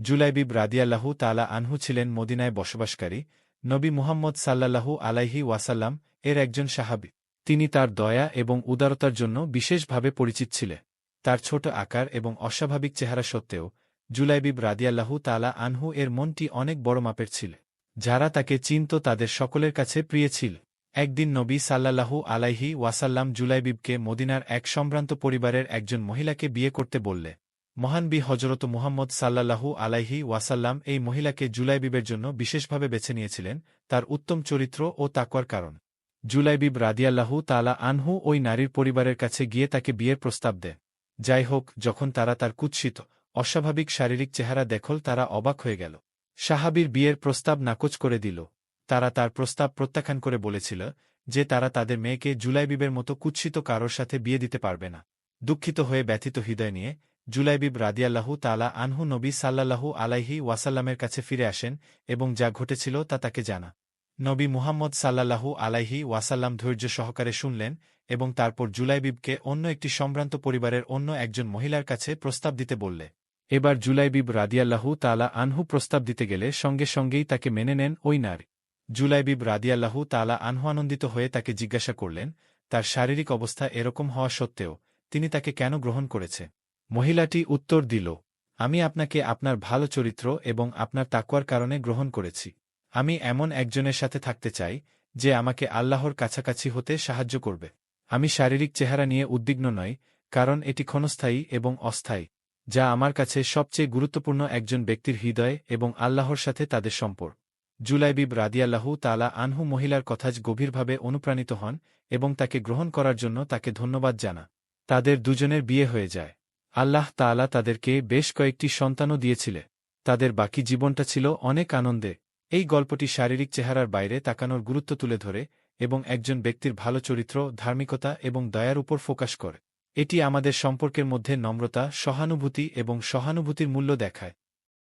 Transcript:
জুলাইবিব রাদিয়াল্লাহু তালা আনহু ছিলেন মদিনায় বসবাসকারী, নবী মুহাম্মদ সাল্লাল্লাহু আলাইহি ওয়াসাল্লাম এর একজন সাহাবি। তিনি তার দয়া এবং উদারতার জন্য বিশেষভাবে পরিচিত ছিলেন। তার ছোট আকার এবং অস্বাভাবিক চেহারা সত্ত্বেও জুলাইবিব রাদিয়াল্লাহু তালা আনহু এর মনটি অনেক বড় মাপের ছিল। যারা তাকে চিনত তাদের সকলের কাছে প্রিয় ছিল। একদিন নবী সাল্লাল্লাহু আলাইহি ওয়াসাল্লাম জুলাইবিবকে মদিনার এক সম্ভ্রান্ত পরিবারের একজন মহিলাকে বিয়ে করতে বললে মহানবী হজরত মুহাম্মদ সাল্লাল্লাহু আলাইহি ওয়াসাল্লাম এই মহিলাকে জুলাইবিবের জন্য বিশেষভাবে বেছে নিয়েছিলেন তার উত্তম চরিত্র ও তাকওয়ার কারণ। জুলাইবিব রাদিয়াল্লাহু তালা আনহু ওই নারীর পরিবারের কাছে গিয়ে তাকে বিয়ের প্রস্তাব দেয় যাই হোক যখন তারা তার কুৎসিত, অস্বাভাবিক শারীরিক চেহারা দেখল, তারা অবাক হয়ে গেল। সাহাবির বিয়ের প্রস্তাব নাকচ করে দিল। তারা তার প্রস্তাব প্রত্যাখ্যান করে বলেছিল যে তারা তাদের মেয়েকে জুলাইবিবের মতো কুৎসিত কারোর সাথে বিয়ে দিতে পারবে না। দুঃখিত হয়ে ব্যথিত হৃদয় নিয়ে জুলাইবিব রাদিয়াল্লাহু তালা আনহু নবী সাল্লাল্লাহু আলাইহি ওয়াসাল্লামের কাছে ফিরে আসেন এবং যা ঘটেছিল তা তাকে জানা। নবী মুহাম্মদ সাল্লাল্লাহু আলাইহি ওয়াসাল্লাম ধৈর্য সহকারে শুনলেন এবং তারপর জুলাইবিবকে অন্য একটি সম্ভ্রান্ত পরিবারের অন্য একজন মহিলার কাছে প্রস্তাব দিতে বললে। এবার জুলাইবিব রাদিয়াল্লাহু তালা আনহু প্রস্তাব দিতে গেলে সঙ্গে সঙ্গেই তাকে মেনে নেন ওই নারী। জুলাইবিব রাদিয়াল্লাহু তালা আনহু আনন্দিত হয়ে তাকে জিজ্ঞাসা করলেন, তার শারীরিক অবস্থা এরকম হওয়া সত্ত্বেও তিনি তাকে কেন গ্রহণ করেছে? মহিলাটি উত্তর দিল, আমি আপনাকে আপনার ভালো চরিত্র এবং আপনার তাকুয়ার কারণে গ্রহণ করেছি। আমি এমন একজনের সাথে থাকতে চাই, যে আমাকে আল্লাহর কাছাকাছি হতে সাহায্য করবে। আমি শারীরিক চেহারা নিয়ে উদ্বিগ্ন নই কারণ এটি ক্ষণস্থায়ী এবং অস্থায়ী, যা আমার কাছে সবচেয়ে গুরুত্বপূর্ণ একজন ব্যক্তির হৃদয় এবং আল্লাহর সাথে তাদের সম্পর্ক। জুলাইবিব রাদিয়াল্লাহু তালা আনহু মহিলার কথাজ গভীরভাবে অনুপ্রাণিত হন এবং তাকে গ্রহণ করার জন্য তাকে ধন্যবাদ জানা। তাদের দুজনের বিয়ে হয়ে যায়। আল্লাহ তালা তাদেরকে বেশ কয়েকটি সন্তানও দিয়েছিলে। তাদের বাকি জীবনটা ছিল অনেক আনন্দে। এই গল্পটি শারীরিক চেহারার বাইরে তাকানোর গুরুত্ব তুলে ধরে এবং একজন ব্যক্তির ভালো চরিত্র, ধার্মিকতা এবং দয়ার উপর ফোকাস করে। এটি আমাদের সম্পর্কের মধ্যে নম্রতা, সহানুভূতি এবং সহানুভূতির মূল্য দেখায়।